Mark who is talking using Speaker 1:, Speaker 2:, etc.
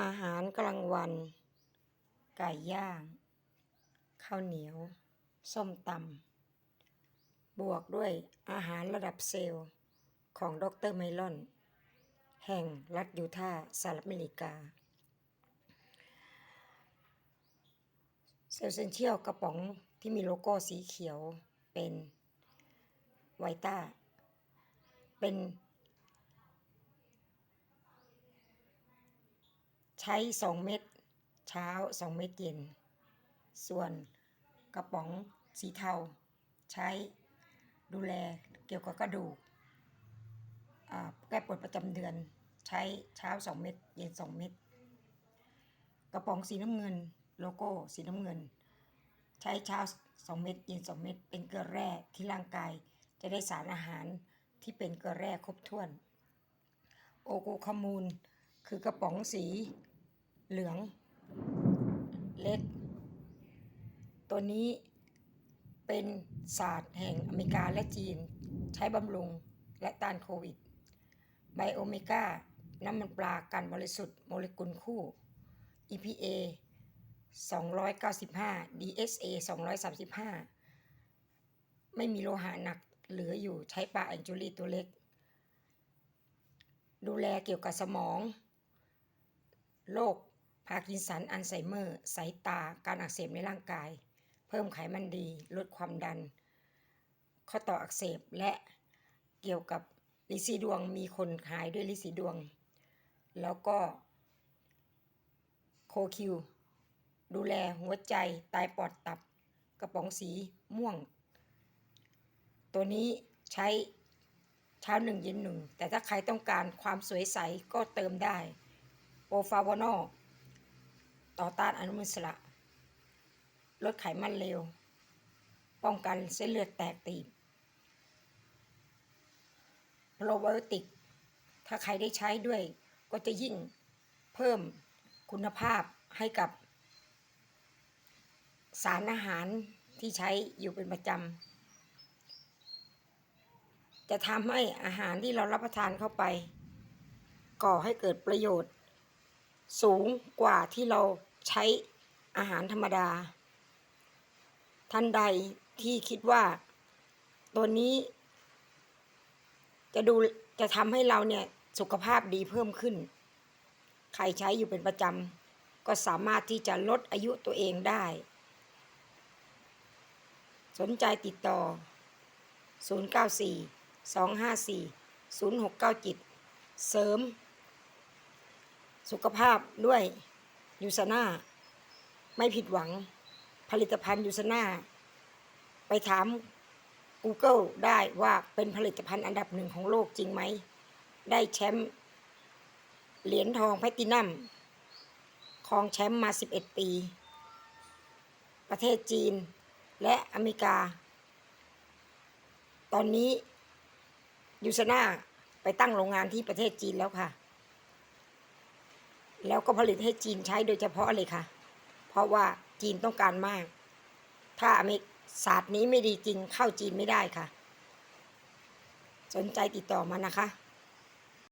Speaker 1: อาหารกลางวัน ไก่ย่าง ข้าวเหนียว ส้มตำบวกด้วยอาหารระดับเซลล์ของดรไมลอน แห่งรัฐยูทาห์สหรัฐอเมริกา เซลเซนเชียลกระป๋องที่มีโลโก้สีเขียวเป็นไวต้า เป็น ใช้2เม็ดเช้า2เม็ดเย็น ส่วนกระป๋องสีเทา ใช้ดูแลเกี่ยวกับกระดูกแก้ปวดประจำเดือน ใช้เช้า2เม็ดเย็น2เม็ดกระป๋องสีน้ำเงินโลโก้สีน้ำเงิน ใช้เช้า2เม็ดเย็น2เม็ดเป็นเกลือแร่ที่ร่างกายจะได้สารอาหารที่เป็นเกลือแร่ครบถ้วน โอโกคามูลคือกระป๋องสี เหลือง เล็ก ตัวนี้เป็นศาสตร์แห่งอเมริกาและจีน ใช้บำรุงและต้านโควิด ไบโอเมก้าน้ำมันปลากันบริสุทธิ์โมเลกุลคู่ EPA 295 DSA 235 ไม่มีโลหะหนักเหลืออยู่ใช้ปลาแองจูรีตัวเล็ก ดูแลเกี่ยวกับสมอง โรค พาร์กินสัน อัลไซเมอร์ สายตา การอักเสบในร่างกาย เพิ่มไขมันดี ลดความดัน ข้อต่ออักเสบ และเกี่ยวกับลิซีดวง มีคนหายด้วยลิซีดวง แล้วก็โคคิว ดูแลหัวใจ ไตปอดตับ กระป๋องสีม่วง ตัวนี้ใช้เช้าหนึ่งเย็นหนึ่ง แต่ถ้าใครต้องการความสวยใสก็เติมได้โปรฟาวานอล ต่อต้านอนุมูลอิสระ ลดไขมันเร็ว ป้องกันเส้นเลือดแตกตีบโปรไบโอติก ถ้าใครได้ใช้ด้วยก็จะยิ่งเพิ่มคุณภาพให้กับสารอาหารที่ใช้อยู่เป็นประจำ จะทำให้อาหารที่เรารับประทานเข้าไป ก่อให้เกิดประโยชน์ สูงกว่าที่เรา ใช้อาหารธรรมดา ท่านใดที่คิดว่าตัวนี้ จะดูจะทำให้เราเนี่ยสุขภาพดีเพิ่มขึ้น ใครใช้อยู่เป็นประจำก็สามารถที่จะลดอายุตัวเองได้ สนใจติดต่อ 094 254 0697 เสริม สุขภาพด้วย ยูซาน่าไม่ผิดหวังผลิตภัณฑ์ยูซาน่าไปถาม Google ได้ว่าเป็นผลิตภัณฑ์อันดับหนึ่งของโลกจริงไหม ได้แชมป์เหรียญทองแพตตินัมครองแชมป์มา 11 ปี ประเทศจีนและอเมริกา ตอนนี้ยูซาน่าไปตั้งโรงงานที่ประเทศจีนแล้วค่ะ แล้วก็ผลิตให้จีนใช้โดยเฉพาะเลยค่ะ เพราะว่าจีนต้องการมาก ถ้าอเมริกศาสตร์นี้ไม่ดีจริงเข้าจีนไม่ได้ค่ะ สนใจติดต่อมานะคะ